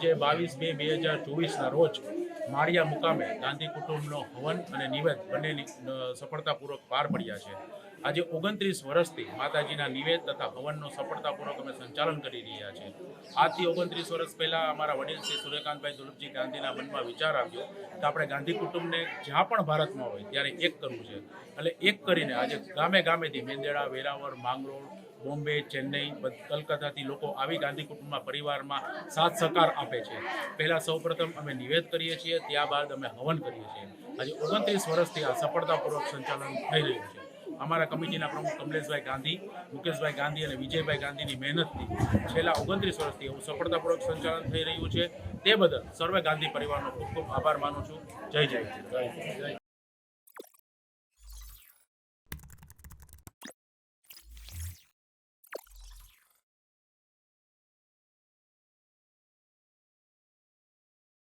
આજે બાવીસ બે બે હજાર ચોવીસના રોજ માળિયા મુકામે ગાંધી કુટુંબનો હવન અને નિવેદ બંનેની સફળતાપૂર્વક પાર પડ્યા છે. આજે ઓગણત્રીસ વર્ષથી માતાજીના નિવેદ તથા હવનનો સફળતાપૂર્વક અમે સંચાલન કરી રહ્યા છીએ. આજથી ઓગણત્રીસ વર્ષ પહેલાં અમારા વડીલ શ્રી સૂર્યકાંતભાઈ દુલભજી ગાંધીના મનમાં વિચાર આવ્યો કે આપણે ગાંધી કુટુંબને જ્યાં પણ ભારતમાં હોય, ત્યારે એક કરવું છે. એટલે એક કરીને આજે ગામે ગામેથી મેંદેડા, વેરાવળ, માંગરોળ બોમ્બે, ચેન્નઈ કલકત્તાથી લોકો આવી ગાંધી કુટુંબમાં પરિવારમાં સાથ સહકાર આપે છે. પહેલાં સૌપ્રથમ અમે નિવેદ કરીએ છીએ, ત્યારબાદ અમે હવન કરીએ છીએ. આજે ઓગણત્રીસ વર્ષથી આ સફળતાપૂર્વક સંચાલન થઈ રહ્યું છે. અમારા કમિટીના પ્રમુખ કમલેશભાઈ ગાંધી, મુકેશભાઈ ગાંધી અને વિજયભાઈ ગાંધીની મહેનતથી છેલ્લા ઓગણત્રીસ વર્ષથી એવું સફળતાપૂર્વક સંચાલન થઈ રહ્યું છે. તે બદલ સર્વે ગાંધી પરિવારનો ખૂબ ખૂબ આભાર માનું છું. જય જય. જય જય